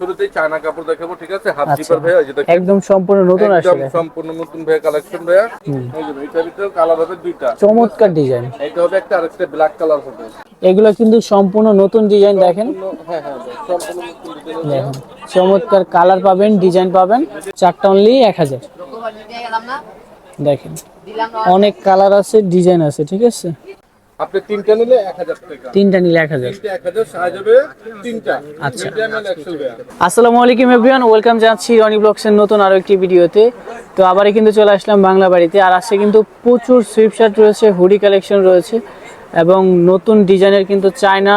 শুরুতেই চায়না কাপড় দেখাবো ঠিক আছে? হাফ আচ্ছা। জিপার ভাইয়া যেটা একদম সম্পূর্ণ নতুন একদম সম্পূর্ণ নতুন ভাইয়া কালেকশন ভাইয়া। এই যে এটার ভিতরে কালার হবে দুইটা। চমৎকার ডিজাইন এটা হবে একটা আরেকটা ব্ল্যাক কালার হবে। এগুলো কিন্তু সম্পূর্ণ নতুন ডিজাইন দেখেন। হ্যাঁ হ্যাঁ সম্পূর্ণ নতুন ডিজাইন দেখেন চমৎকার কালার পাবেন ডিজাইন পাবেন চারটা অনলি এক হাজার। দেখেন অনেক কালার আছে ডিজাইন আছে ঠিক আছে? আপনি তিনটা নিলে এক হাজার টাকা। তিনটা নিলে এক হাজার। তিনটা এক হাজার সাইজ হবে তিনটা। আচ্ছা। আসসালামু আলাইকুম এভরিওয়ান ওয়েলকাম জানাচ্ছি রনি ব্লগসের নতুন আরও একটি ভিডিওতে। তো আবারই কিন্তু চলে আসলাম বাংলা বাড়িতে আর আজকে কিন্তু প্রচুর সুইফট শার্ট রয়েছে হুডি কালেকশন রয়েছে এবং নতুন ডিজাইনের কিন্তু চায়না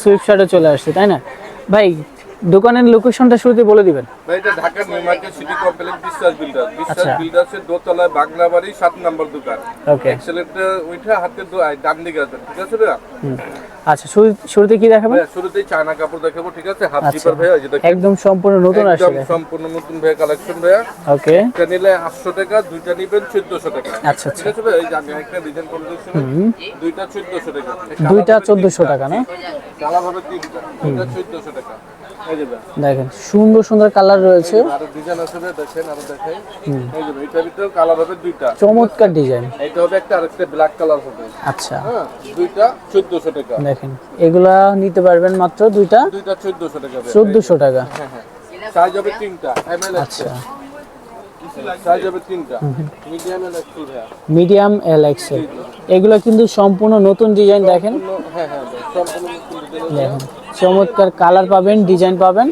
সুইফট শার্টও চলে আসছে তাই না? ভাই দোকানের লোকেশনটা শুরুতে বলে দিবেন। ভাই এটা ঢাকার new market city complex Biswas builder Biswas. বিল্ডার্সের দোতলায় বাংলা বাড়ি সাত নম্বর দোকান। ওকে এক্সেলেন্টে ওইটা হাতে ডান দিকে আছে ঠিক আছে ভাইয়া? আচ্ছা শুরুতে কি দেখাবেন? শুরুতেই চায়না কাপড় দেখাবো ঠিক আছে? হাফ। জিপার ভাইয়া যেটা একদম সম্পূর্ণ নতুন একদম সম্পূর্ণ নতুন ভাইয়া কালেকশন ভাইয়া। ওকে এটা নিলে আটশো টাকা দুইটা নিবেন চোদ্দশো টাকা। আচ্ছা ঠিক আচ্ছা আছে ভাই এই যে আমি একটা ডিজাইন করে দিচ্ছি দুইটা চোদ্দশো টাকা। দুইটা চোদ্দশো টাকা না? হবে তিনটা। দুইটা চোদ্দশো টাকা। এই যে ভাই দেখেন সুন্দর সুন্দর কালার রয়েছে। আরও ডিজাইন আছে দেখেন আরও দেখাই। এই যে ভাই, ভিতরে কালার হবে দুইটা। চমৎকার ডিজাইন এটা হবে একটা আরেকটা ব্ল্যাক কালার হবে। আচ্ছা। হ্যাঁ দুইটা চোদ্দশো টাকা। দেখেন এগুলা নিতে পারবেন মাত্র দুইটা? দুইটা চোদ্দশো টাকা হ্যাঁ হ্যাঁ। সাইজ হবে তিনটা এম আচ্ছা। মিডিয়াম এল এক্সেল এগুলো কিন্তু সম্পূর্ণ নতুন ডিজাইন দেখেন। সম্পূর্ণ- ভাই, সম্পূর্ণ নতুন ডিজাইন দেখেন। চমৎকার কালার পাবেন ডিজাইন পাবেন।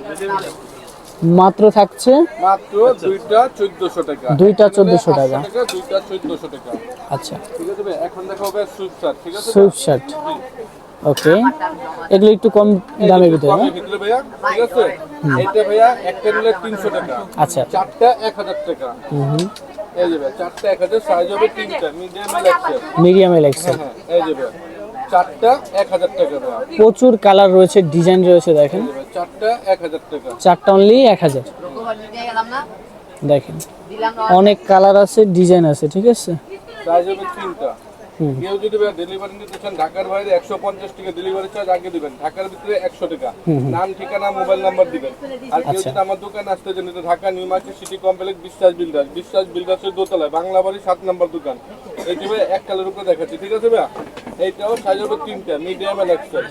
মাত্র থাকছে মাত্র দুইটা চোদ্দশো টাকা। দুইটা 1400 টাকা। দুইটা চোদ্দশো টাকা। আচ্ছা। ঠিক আছে এখন দেখা হবে সুইফট শার্ট ঠিক আছে সুইফট শার্ট। ওকে। এগুলো একটু কম দামের ভিতরে না? ঠিক আছে? এটা ভাইয়া একটা নিলে তিনশো টাকা। আচ্ছা। চারটা এক হাজার টাকা। হুম এই যে ভাই চারটা এক হাজার সাইজ হবে তিনটা মিডিয়াম এক্সেল মিডিয়াম এক্সেল হ্যাঁ এই যে ভাই। চারটা এক হাজার টাকা ভাইয়া প্রচুর কালার রয়েছে ডিজাইন রয়েছে দেখেন। এই যে চারটা এক হাজার টাকা। চারটা অনলি এক হাজার। দেখেন অনেক কালার আছে ডিজাইন আছে ঠিক আছে? সাইজ হবে তিনটা। হুম। কেউ যদি ডেলিভারি নিতে চান ঢাকার বাইরে একশো পঞ্চাশ টাকা ডেলিভারি চার্জ আগে দিবেন ঢাকার ভিতরে একশো টাকা। নাম ঠিকানা মোবাইল নাম্বার দিবেন। আর কেউ আচ্ছা। যদি আমার দোকানে আসতে চান এটা Dhaka new market city complex Biswas Biswas বিল্ডার্সের দোতলায় বাংলা বাড়ি সাত নম্বর দোকান। এইটি ভাই এক কালের উপরে দেখাচ্ছি ঠিক আছে ভাই সাইজ হবে তিনটা medium L XL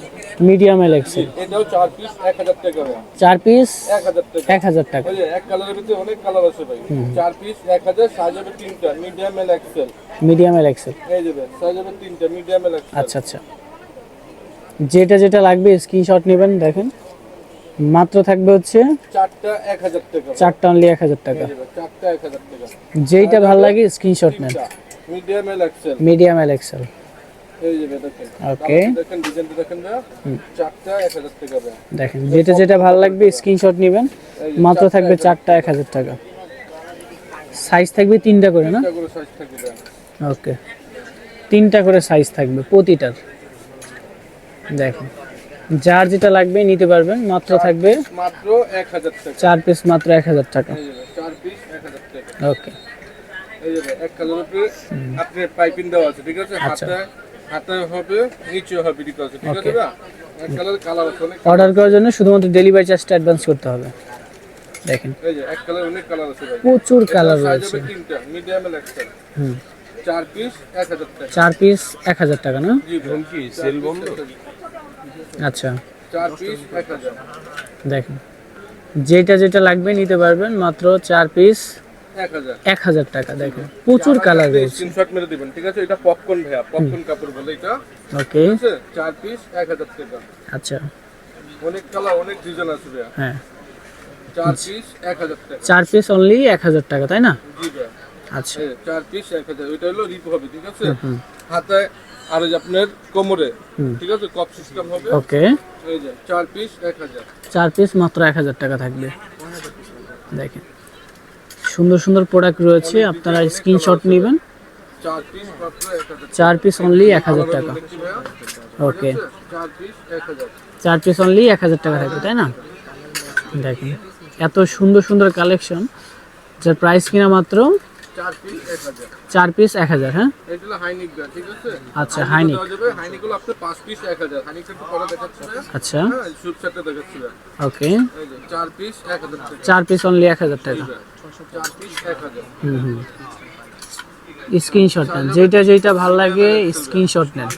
medium L XL এটাও চার পিস এক হাজার টাকা ভাই পিস টাকা। এক হাজার টাকা। ওই এক কালারের ভিতরে অনেক কালার আছে ভাই। পিস সাইজ হবে তিনটা medium L XL medium L XL এই যে ভাই সাইজ হবে তিনটা মিডিয়াম এল এক্সেল আচ্ছা আচ্ছা। যেটা যেটা লাগবে স্ক্রিনশট নেবেন দেখেন। মাত্র থাকবে হচ্ছে চারটা অনলি এক হাজার টাকা। যেইটা ভালো লাগে স্ক্রিনশট নেন। Medium L XL medium L XL okay দেখেন ডিজাইনটা দেখেন চারটা এক হাজার টাকা দেখেন যেটা যেটা ভালো লাগবে স্ক্রিনশট নেবেন। মাত্র থাকবে চারটা টাকা। সাইজ থাকবে তিনটা করে না? ওকে তিনটা করে সাইজ থাকবে প্রতিটার। দেখেন যার যেটা লাগবে নিতে পারবেন মাত্র থাকবে মাত্র টাকা। চার পিস মাত্র এক হাজার টাকা। চার পিস ওকে এই যে এক কালার উপরে আপনি পাইপিং দেওয়া আছে ঠিক আছে? আচ্ছা। হাতে হাতে হবে নিচে হবে ঠিক আছে ঠিক আছে ভাই এক কালার কালার অর্ডার করার জন্য শুধুমাত্র ডেলিভারি চার্জটা অ্যাডভান্স করতে হবে। দেখেন। এই যে এক কালার অনেক কালার আছে ভাই। প্রচুর কালার রয়েছে। তিনটা মিডিয়াম এল এক্সেল হুম। চার পিস টাকা। চার পিস এক হাজার টাকা না? জি সেল আচ্ছা। চার পিস দেখেন। যেটা যেটা লাগবে নিতে পারবেন মাত্র চার পিস এক হাজার। টাকা দেখেন। প্রচুর কালার রয়েছে। স্ক্রিনশট মেরে দিবেন ঠিক আছে? এটা পপকর্ন ভাইয়া পপকর্ন কাপড় বলে এটা। ওকে। চার পিস এক হাজার টাকা। আচ্ছা। অনেক কালার অনেক ডিজাইন আছে ভাইয়া। হ্যাঁ। চার পিস এক হাজার টাকা। চার পিস অনলি এক হাজার টাকা তাই না? জি ভাইয়া। আচ্ছা। চার পিস এক হাজার। ওইটা হলো রিপ হবে ঠিক আছে? হাতে আর ওই আপনার কোমরে। ঠিক আছে? কপ সিস্টেম হবে। ওকে। এই যে চার পিস এক হাজার। চার পিস মাত্র এক হাজার টাকা থাকবে। দেখেন। সুন্দর সুন্দর প্রোডাক্ট রয়েছে, আপনারা স্ক্রিনশট নেবেন। চার পিস অনলি এক হাজার টাকা। ওকে চার পিস অনলি এক হাজার টাকা থাকবে, তাই না? দেখেন, এত সুন্দর সুন্দর কালেকশন যার প্রাইস কিনা মাত্র চার পিস এক হাজার। হ্যাঁ? আচ্ছা, হাইনিক। আচ্ছা। হ্যাঁ। ওকে। চার পিস অনলি এক হাজার টাকা। হুম হুম। স্ক্রিনশট নেন। যেটা যেটা ভালো লাগে স্ক্রিনশট নেন।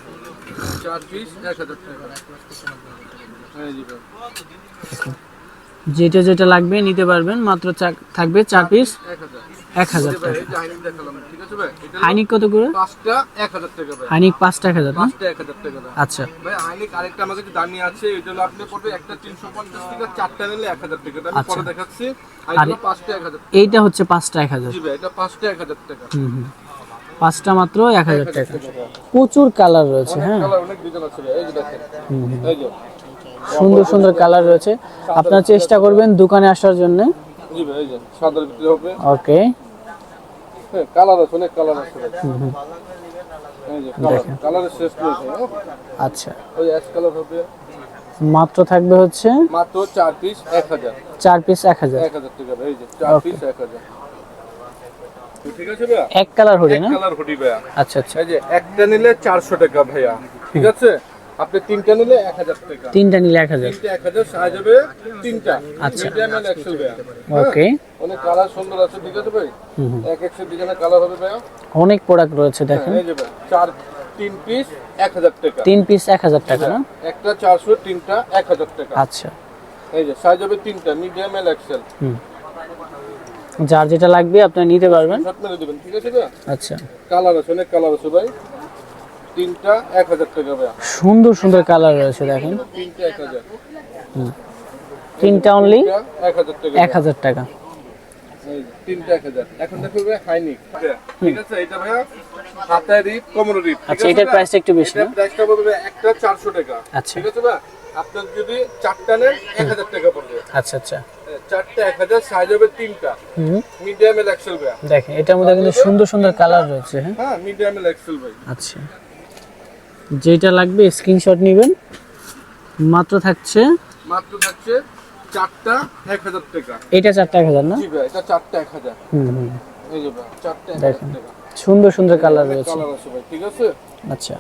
যেটা যেটা লাগবে নিতে পারবেন। মাত্র থাকবে চার পিস এক হাজার। এক হাজার টাকা। হাইনিক কত করে? পাঁচটা এক হাজার টাকা হাইনিক পাঁচটা এক হাজার পাঁচটা এক হাজার টাকা আচ্ছা। ভাই হাইনিক আরেকটা আমাদের দামি আছে এটা হলো আপনি পড়বে একটা তিনশো পঞ্চাশ টাকা চারটা নিলে এক হাজার টাকা। আচ্ছা। পরে দেখাচ্ছি আর আর- পাঁচটা এক হাজার এইটা হচ্ছে পাঁচটা এক হাজার। জি ভাই এটা পাঁচটা এক হাজার টাকা। হুম হুম। পাঁচটা মাত্র এক হাজার টাকা। প্রচুর কালার রয়েছে হ্যাঁ। সুন্দর সুন্দর কালার রয়েছে। আপনার চেষ্টা করবেন দোকানে আসার জন্য। ওকে। হ্যাঁ কালার আছে অনেক কালার আছে। কালারের শেষ হ্যাঁ? আচ্ছা। ওই অ্যাশ কালার হবে। মাত্র থাকবে হচ্ছে? মাত্র পিস এক হাজার। চার পিস টাকা এই যে পিস এক হাজার। ঠিক আছে ভাইয়া? এক কালার এক না? কালার হুডি ভাইয়া। আচ্ছা আচ্ছা। এই যে একটা নিলে চারশো টাকা ভাইয়া ঠিক আছে? আপনি তিনটা নিলে এক হাজার টাকা। তিনটা নিলে এক হাজার। তিনটা এক হাজার সাইজ হবে তিনটা। আচ্ছা। মিডিয়াম এন্ড এক্সেল ভাইয়া ওকে। অনেক কালার সুন্দর আছে ঠিক আছে ভাই। এক একশো ডিজাইনের কালার হবে ভাইয়া। অনেক প্রোডাক্ট রয়েছে দেখেন। এই যে ভাই চার তিন পিস এক হাজার টাকা। তিন পিস এক হাজার টাকা না? একটা চারশো তিনটা এক হাজার টাকা। আচ্ছা। এই যে সাইজ হবে তিনটা মিডিয়াম এন্ড এক্সেল হুম। যার যেটা লাগবে আপনি নিতে পারবেন। ঠিক আছে আচ্ছা। কালার আছে অনেক কালার আছে ভাই। তিনটা এক হাজার টাকা ভাইয়া সুন্দর সুন্দর কালার রয়েছে দেখেন। তিনটা এক হাজার। তিনটা অনলি তিনটা এক হাজার টাকা এক হাজার টাকা। এই তিনটা এক হাজার। এখন দেখো ভাই হাইনিক ঠিক আছে এটা ভাইয়া হাতায় রিপ কোমর রিপ। আচ্ছা এটার প্রাইসটা একটু বেশি প্রাইসটা পড়বে একটা চারশো টাকা। আচ্ছা। ঠিক আছে ভাই? আপনার যদি চারটা নেন এক হাজার টাকা পড়বে। আচ্ছা আচ্ছা। চারটা এক হাজার সাইজ হবে তিনটা। মিডিয়াম এক্সেল দেখেন এটার মধ্যে কিন্তু সুন্দর সুন্দর কালার রয়েছে হ্যাঁ? হ্যাঁ মিডিয়াম এল এক্সেল ভাই। আচ্ছা। যেটা লাগবে স্ক্রিনশট নেবেন। মাত্র থাকছে মাত্র থাকছে চারটা এক হাজার টাকা। এটা চারটা এক হাজার না? এটা চারটা এক হাজার। হুম হুম। এই যে চারটা দেখেন। টাকা। সুন্দর সুন্দর কালার রয়েছে। কালার আছে ভাই ঠিক আছে? আচ্ছা।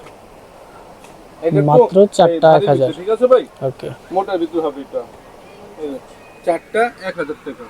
মাত্র চারটা এক হাজার। ঠিক আছে ভাই? ওকে। মোটার ভিতরে হবে এটা। চারটা এক হাজার টাকা।